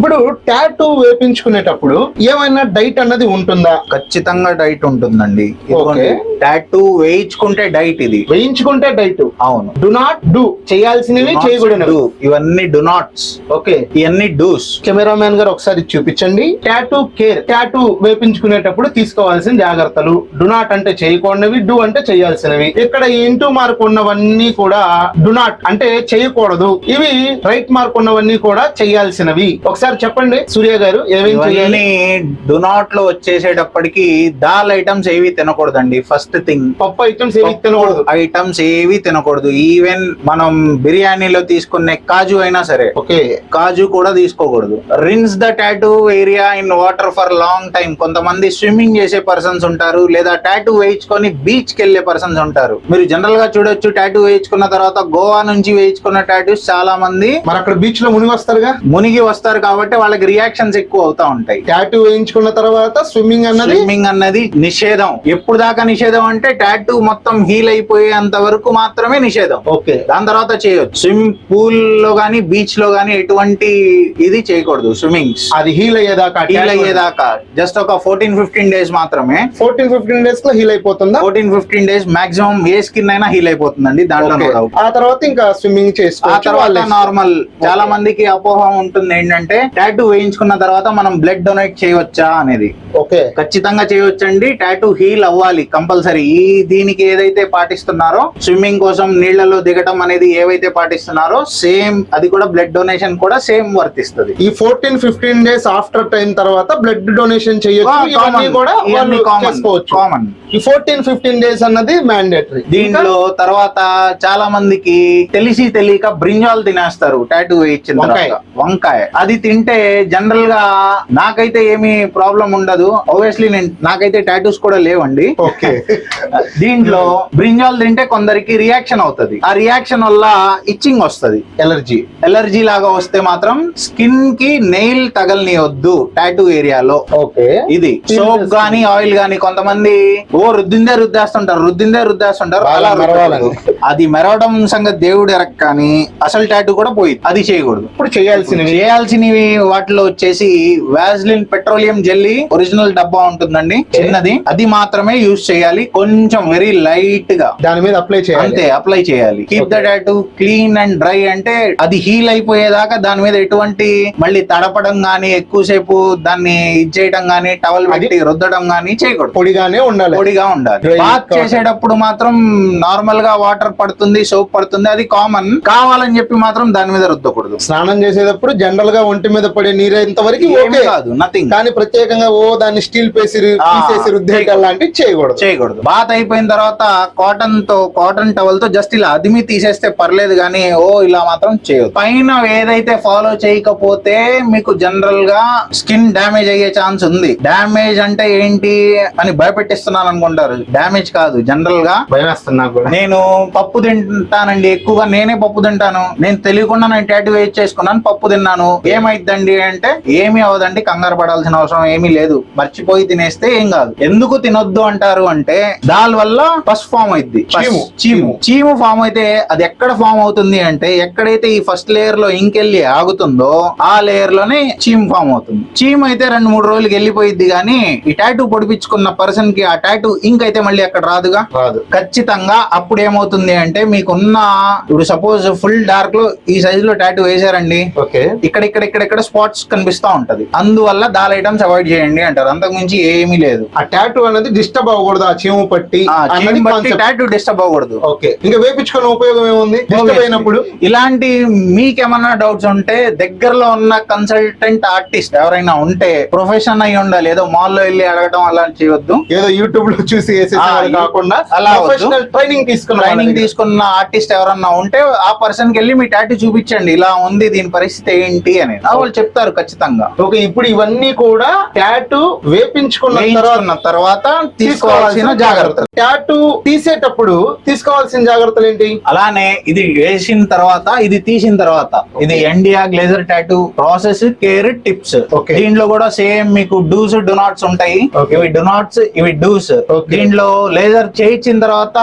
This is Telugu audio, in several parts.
ఇప్పుడు టాటూ వేపించుకునేటప్పుడు ఏమైనా డైట్ అన్నది ఉంటుందా? ఖచ్చితంగా డైట్ ఉంటుందండి. ఓకే. టాటూ వేయించుకుంటే డైట్ ఇది. వేయించుకుంటే డైట్. అవును. డు నాట్ డూ చేయాల్సినవి చేయకూడదు. ఇవన్నీ డు నాట్స్ ఓకే ఇవన్నీ డూస్ కెమెరామ్యాన్ గారు ఒకసారి చూపించండి. టాటూ కేర్ టాటూ వేపించుకునేటప్పుడు తీసుకోవాల్సిన జాగ్రత్తలు. డు నాట్ అంటే చేయకూడనివి డు అంటే చేయాల్సినవి. ఇక్కడ ఇంటూ మార్క్ ఉన్నవన్నీ కూడా డు నాట్ అంటే చేయకూడదు. ఇవి రైట్ మార్క్ ఉన్నవన్నీ కూడా చేయాల్సినవి. ఒకసారి చెప్పండి సూర్య గారు ఏమేం చేయాలి? ఇవన్నీ డు నాట్లో వచ్చేసేటప్పటికి దాల్ ఐటమ్స్ ఏవి తినకూడదండి. ఫస్ట్ థింగ్ పప్పు ఐటమ్స్ ఏమి తినకూడదు? ఐటమ్స్ ఏవి తినకూడదు. ఈవెన్ మనం బిర్యానీలో తీసుకునే కాజు అయినా సరే ఓకే. కాజు కూడా తీసుకోకూడదు. Rinse the tattoo area in water for long time కొంతమంది స్విమ్మింగ్ చేసే పర్సన్స్ ఉంటారు లేదా టాటూ వేయించుకొని బీచ్కి వెళ్ళే పర్సన్స్ ఉంటారు. మీరు జనరల్గా చూడొచ్చు టాటూ వేయించుకున్న తర్వాత గోవా నుంచి వేయించుకున్న టాటూస్ చాలా మంది మరి అక్కడ బీచ్లో మునిగి వస్తారుగా? మునిగి వస్తారు కాబట్టి వాళ్ళకి రియాక్షన్స్ ఎక్కువ అవుతా ఉంటాయి. టాటూ వేయించుకున్న తర్వాత స్విమ్మింగ్ అన్నది? స్విమ్మింగ్ అన్నది నిషేధం. ఎప్పుడు దాకా నిషేధం అంటే టాటూ మొత్తం హీల్ అయిపోయేంత వరకు మాత్రమే నిషేధం. ఓకే. దాని తర్వాత చేయొచ్చు. స్విమ్మింగ్ పూల్లో గానీ బీచ్లో గానీ ఎటువంటి ఇది చేయకూడదు స్విమ్మింగ్స్ అది హీల్ అయ్యేదాకా హీల్ అయ్యేదాకా. జస్ట్ ఒక ఫోర్టీన్ ఫిఫ్టీన్ డేస్ మాత్రమే. ఫోర్టీన్ ఫిఫ్టీన్ డేస్లో హీల్ అయిపోతుందా? ఫోర్టీన్ ఫిఫ్టీన్ డేస్ మాక్సిమం ఏ స్కిన్ అయినా హీల్ అయిపోతుందండి దాంట్లో. ఆ తర్వాత ఇంకా స్విమ్మింగ్ ఆ చేసుకోవచ్చు తర్వాత. నార్మల్ చాలా మందికి అపోహ ఉంటుంది ఏంటంటే టాటూ వేయించుకున్న తర్వాత మనం బ్లడ్ డొనేట్ చేయవచ్చా అనేది. ఓకే ఖచ్చితంగా చేయవచ్చండి. టాటూ హీల్ అవ్వాలి కంపల్సరీ ఈ దీనికి ఏదైతే పాటిస్తున్నారో స్విమ్మింగ్ కోసం నీళ్ళలో దిగటం అనేది ఏవైతే పాటిస్తున్నారో సేమ్ అది కూడా బ్లడ్ డొనేషన్ కూడా సేమ్ వర్తిస్తుంది ఈ fourteen fifteen days after time తర్వాత బ్లడ్ డొనేషన్ చేయొచ్చు కామన్ ఈ ఫోర్టీన్ ఫిఫ్టీన్ డేస్ అన్నది మ్యాండేటరీ దీంట్లో తర్వాత చాలా మందికి తెలిసి తెలియక బ్రింజాల్ తినేస్తారు టాటూ వేయించిన వంకాయ. అది తింటే జనరల్గా నాకైతే ఏమి ప్రాబ్లం ఉండదు. ఆబ్వియస్లీ నేను నాకైతే టాటూస్ కూడా లేవండి. ఓకే. దీంట్లో బ్రింజాల్ తింటే కొందరికి రియాక్షన్ అవుతది. ఆ రియాక్షన్ వల్ల ఇచ్చింగ్ వస్తది ఎలర్జీ ఎలర్జీ లాగా వస్తే మాత్రం స్కిన్కి నెయిల్ తగలనియొద్దు టాటూ ఏరియాలో ఓకే. ఇది సోప్ గానీ ఆయిల్ గానీ కొంతమంది ఓ రుద్దిందే రుద్దేస్తుంటారు రుద్దిందే రుద్దేస్తుంటారు అలా. అది మెరవడం సంగతి దేవుడు ఎరక్ కానీ అసలు టాటూ కూడా పోయింది అది చేయకూడదు. ఇప్పుడు చేయాల్సినవి. చేయాల్సినవి వాటిలో వచ్చేసి వాజ్లిన్ పెట్రోలియం జెల్లీ ఒరిజినల్ డబ్బా ఉంటుందండి చిన్నది. అది మాత్రమే యూజ్ చేయాలి. కొంచెం వెరీ లైట్గా. దాని మీద అప్లై చేయాలి. అంతే అప్లై చేయాలి. Keep the tattoo clean and dry అంటే అది హీల్ అయిపోయేదాకా దాని మీద ఎటువంటి మళ్ళీ తడపడం గానీ ఎక్కువసేపు దాన్ని ఇది చేయడం గానీ టవల్ పెట్టి రుద్దడం గానీ చేయకూడదు. పొడిగానే ఉండాలి. పొడిగా ఉండాలి. బాత్. చేసేటప్పుడు మాత్రం నార్మల్గా వాటర్ పడుతుంది సోప్ పడుతుంది అది కామన్ కావాలని చెప్పి మాత్రం దాని మీద రుద్దకూడదు. స్నానం చేసేటప్పుడు జనరల్గా ఒంటి మీద పడే నీరేంత వరకు ఏమీ ఓకే కాదు నథింగ్ కానీ ప్రత్యేకంగా ఓ దాన్ని స్టీల్ పేసి తీసేసి రుద్దేయటం లాంటివి చేయకూడదు. చేయకూడదు. బాత్ అయిపోయిన తర్వాత కాటన్తో కాటన్ టవల్తో జస్ట్ ఇలా అదిమి తీసేస్తే పర్లేదు కానీ ఓ ఇలా మాత్రం చేయదు పైన ఏదైతే ఫాలో చేయకపోతే మీకు జనరల్గా స్కిన్ డ్యామేజ్ అయ్యే ఛాన్స్ ఉంది. డ్యామేజ్ అంటే ఏంటి అని భయపెట్టిస్తున్నాను అనుకుంటారు. డ్యామేజ్ కాదు జనరల్గా. నేను పప్పు తింటానండి ఎక్కువగా నేనే పప్పు తింటాను. నేను తెలియకుండా నేను టాటూ వేసి చేసుకున్నాను పప్పు తిన్నాను. ఏమైద్దండి అంటే ఏమీ అవదండి కంగారు పడాల్సిన అవసరం ఏమీ లేదు. మర్చిపోయి తినేస్తే ఏం కాదు. ఎందుకు తినొద్దు అంటారు అంటే దాని వల్ల పస్ ఫామ్ అయింది చీము. చీము. చీము. ఫామ్ అయితే అది ఎక్కడ ఫామ్ అవుతుంది అంటే ఎక్కడైతే ఈ ఫస్ట్ లేయర్లో ఇంకెళ్ళి ఆగుతుందో ఆ లేయర్లోనే చీము ఫామ్ అవుతుంది. చీము అయితే రెండు మూడు రోజులకి వెళ్ళిపోయిద్ది కానీ ఈ టాటూ పొడిపించుకున్న పర్సన్కి ఆ టాటూ ఇంక్ అయితే మళ్ళీ అక్కడ రాదుగా? రాదు. ఖచ్చితంగా అప్పుడు ఏమవుతుంది అంటే మీకున్న ఇప్పుడు సపోజ్ ఫుల్ డార్క్లో ఈ సైజ్లో టాటూ వేసారండి ఓకే. ఇక్కడ ఇక్కడ ఇక్కడ ఇక్కడ స్పాట్స్ కనిపిస్తా ఉంటది. అందువల్ల దాల్ ఐటమ్స్ అవాయిడ్ చేయండి అంటారు. అంతకు మించి ఏమీ లేదు. ఆ టాటూ అనేది డిస్టర్బ్ అవ్వకూడదు. ఆ చీము పట్టి టాటూ డిస్టర్బ్ అవ్వకూడదు. ఓకే. ఇంకా వేపించుకునే ఉపయోగం ఏముంది? డిస్టర్బ్ అయినప్పుడు? ఇలాంటి మీకేమన్నా డౌట్స్ ఉంటే దగ్గరలో ఉన్న కన్సల్టెంట్ ఆర్టిస్ట్ ఎవరైనా ఉంటే ప్రొఫెషన్ అయి ఉండాలి. ఏదో మాల్లో వెళ్ళి అడగడం అలా చేయొద్దు. ఏదో యూట్యూబ్లో చూసి కాకుండా అలా ట్రైనింగ్ తీసుకున్న ట్రైనింగ్ తీసుకున్న ఆర్టిస్ట్ ఎవరన్నా ఉంటే ఆ పర్సన్కి వెళ్ళి మీ టాటూ చూపించండి. ఇలా ఉంది దీని పరిస్థితి ఏంటి అని వాళ్ళు చెప్తారు ఖచ్చితంగా. ఓకే ఇప్పుడు ఇవన్నీ కూడా టాటూ వేపించుకున్న తర్వాత తీసుకోవాల్సిన జాగ్రత్తలు. టాటూ తీసేటప్పుడు తీసుకోవాల్సిన జాగ్రత్తలు ఏంటి? అలానే ఇది వేసిన తర్వాత ఇది తీసిన తర్వాత ఇది ఎండియా laser tattoo process care tips. దీంట్లో కూడా సేమ్ మీకు డూస్ డొనాట్స్ ఉంటాయి. ఇవి డొనాట్స్ ఇవి డూస్. దీంట్లో లేజర్ చేయించిన తర్వాత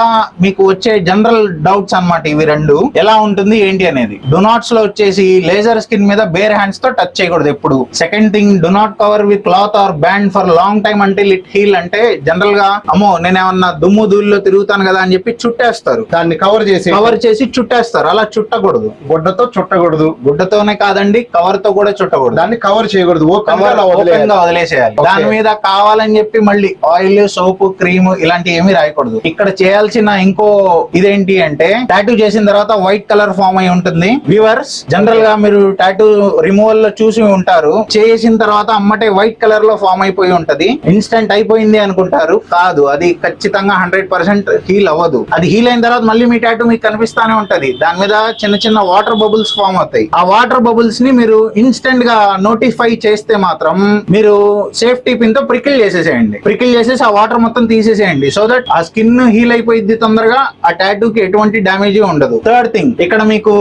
మీకు వచ్చే జనరల్ డౌట్స్ అన్నమాట ఇవి రెండు. ఎలా ఉంటుంది ఏంటి అనేది. డొనాట్స్లో వచ్చేసి లేజర్ స్కిన్ మీద బేర్ హ్యాండ్స్తో టచ్ చేయకూడదు ఎప్పుడు. Second thing do not cover with cloth or band for long time అంటే ఇట్ హీల్ అంటే జనరల్గా అమ్మో నేను ఏమన్నా దుమ్ము ధూళిలో తిరుగుతాను కదా అని చెప్పి చుట్టేస్తారు. దాన్ని కవర్ చేసి కవర్ చేసి చుట్టేస్తారు. అలా చుట్టకూడదు. గుడ్డతో చుట్టకూడదు. గుడ్డతోనే కాదండి కవర్తో కూడా చుట్టకూడదు. దాన్ని కవర్ చేయకూడదు. Cover open. గా వదిలేసేయాలి. దాని మీద కావాలని చెప్పి మళ్ళీ ఆయిల్ సోప్ క్రీమ్ ఇలాంటి ఏమీ రాయకూడదు. ఇక్కడ చేయాల్సిన ఇంకో ఇదేంటి అంటే టాటూ చేసిన తర్వాత వైట్ కలర్ ఫామ్ అయి ఉంటుంది. వ్యూవర్స్ జనరల్గా మీరు టాటూ రిమూవల్లో చూసి ఉంటారు. చేసిన తర్వాత అమ్మటే వైట్ కలర్లో ఫామ్ అయిపోయి ఉంటది. ఇన్స్టెంట్ అయిపోయింది అనుకుంటారు. కాదు అది ఖచ్చితంగా హండ్రెడ్ పర్సెంట్ హీల్ అవ్వదు. అది హీల్ అయిన తర్వాత మళ్ళీ మీ టాటూ మీకు కనిపిస్తానే ఉంటది. దాని మీద చిన్న చిన్న వాటర్ బబుల్స్ ఫామ్ అవుతాయి. ఆ వాటర్ బబుల్స్ని మీరు ఇన్స్టెంట్గా నోటిఫై చేస్తే మాత్రం మీరు సేఫ్టీ పిన్తో ప్రికిల్ చేసేసేయండి. ప్రికిల్ చేసేసి ఆ వాటర్ మొత్తం తీసేసేయండి. సో దట్ ఆ స్కిన్ హీల్ అయిపోయింది తొందరగా ఆ టాటూ కి ఎటువంటి డ్యామేజ్ ఉండదు. థర్డ్ థింగ్ ఇక్కడ మీకు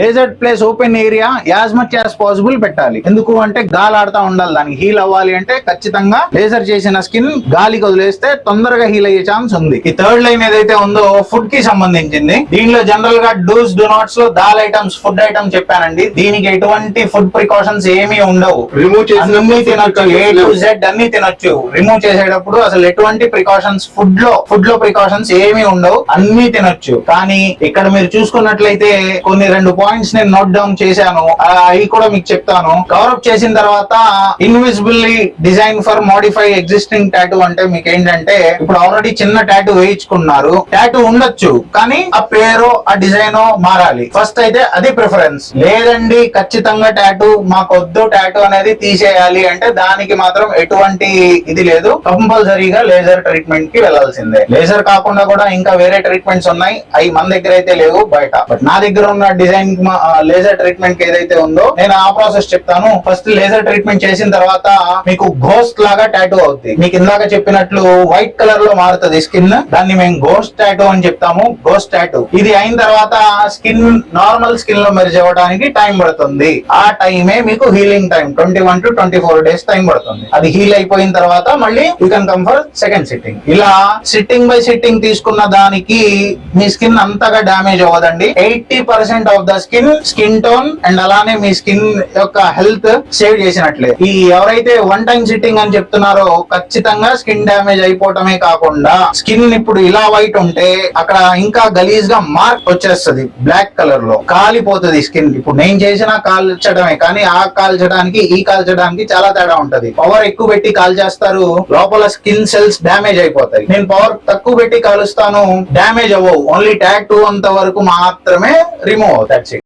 laser place open area as much as possible పెట్టాలి. ఎందుకు అంటే గాలి ఆడతా ఉండాలి. దానికి హీల్ అవ్వాలి అంటే ఖచ్చితంగా లేజర్ చేసిన స్కిన్ గాలికి వదిలేస్తే తొందరగా హీల్ అయ్యే ఛాన్స్ ఉంది. ఈ థర్డ్ లైన్ ఏదైతే ఉందో ఫుడ్కి సంబంధించింది. దీనిలో జనరల్గా డూస్ డు నాట్స్లో దాల్ ఐటమ్స్ ఫుడ్ ఐటమ్స్ చెప్పానండి. దీనికి ఎటువంటి ఫుడ్ ప్రికాషన్స్ ఏమీ ఉండవు. రిమూవ్ చేసి తినొచ్చు. ఏ టు జెడ్ అన్ని తినొచ్చు. రిమూవ్ చేసేటప్పుడు అసలు ఎటువంటి ప్రికాషన్స్ ఫుడ్లో ఫుడ్లో ప్రికాషన్స్ ఏమీ ఉండవు. అన్ని తినొచ్చు. కానీ ఇక్కడ మీరు చూసుకున్నట్లయితే కొన్ని రెండు పాయింట్స్ నేను నోట్ డౌన్ చేశాను. అవి కూడా మీకు చెప్తాను. కవర్ అప్ చేసిన తర్వాత invisibly design for modify existing tattoo అంటే మీకు ఏంటంటే ఇప్పుడు ఆల్రెడీ చిన్న టాటూ వేయించుకున్నారు. టాటూ ఉండొచ్చు కానీ ఆ పేరు ఆ డిజైన్ మారాలి. ఫస్ట్ అయితే అది ప్రిఫరెన్స్ లేదండి ఖచ్చితంగా టాటూ మాకొద్దు టాటూ అనేది తీసేయాలి అంటే దానికి మాత్రం ఎటువంటి ఇది లేదు. కంపల్సరీగా లేజర్ ట్రీట్మెంట్కి వెళ్ళాల్సిందే లేజర్ కాకుండా కూడా ఇంకా వేరే ట్రీట్మెంట్స్ ఉన్నాయి. అవి మన దగ్గర అయితే లేవు బయట. బట్ నా దగ్గర ఉన్న డిజైన్ లేజర్ ట్రీట్మెంట్కి ఏదైతే ఉందో నేను ఆ ప్రాసెస్ చెప్తాను. ఫస్ట్ లేజర్ ట్రీట్మెంట్ చేసిన తర్వాత మీకు గోస్ట్ లాగా టాటూ అవుతుంది మీకు ఇందాక చెప్పినట్లు వైట్ కలర్ లో మారుతుంది స్కిన్. దాన్ని మేము గోస్ట్ టాటూ అని చెప్తాము. గోస్ట్ టాటూ ఇది అయిన తర్వాత స్కిన్ నార్మల్ స్కిన్లో మెరిజ్ అవ్వడానికి టైం పడుతుంది. ఆ టైమే మీకు healing time twenty one to twenty four days time పడుతుంది. అది హీల్ అయిపోయిన తర్వాత మళ్ళీ you can come for second sitting ఇలా సిట్టింగ్ బై సిట్టింగ్ తీసుకున్న దానికి మీ స్కిన్ అంతగా డ్యామేజ్ అవ్వదండి. Eighty percent of the skin skin tone and అలానే మీ స్కిన్ యొక్క హెల్త్ సేవ్ చేసినట్లే. ఈ ఎవరైతే వన్ టైం సిట్టింగ్ అని చెప్తున్నారో ఖచ్చితంగా స్కిన్ డ్యామేజ్ అయిపోవటమే కాకుండా స్కిన్ ఇప్పుడు ఇలా వైట్ ఉంటే అక్కడ ఇంకా గలీజ్గా మార్క్ వచ్చేస్తది బ్లాక్ కలర్లో. కాలిపోతుంది స్కిన్. ఇప్పుడు నేను చేసిన కాల్చడమే కానీ ఆ కాల్చడానికి ఈ కాల్చడానికి చాలా తేడా ఉంటది. పవర్ ఎక్కువ పెట్టి కాల్చేస్తారు లోపల స్కిన్ సెల్స్ డ్యామేజ్ అయిపోతాయి. నేను పవర్ తక్కువ పెట్టి కాలుస్తాను డ్యామేజ్ అవ్వవు. ఓన్లీ ట్యాగ్ టూ అంత వరకు మాత్రమే రిమూవ్ అవుతాయి.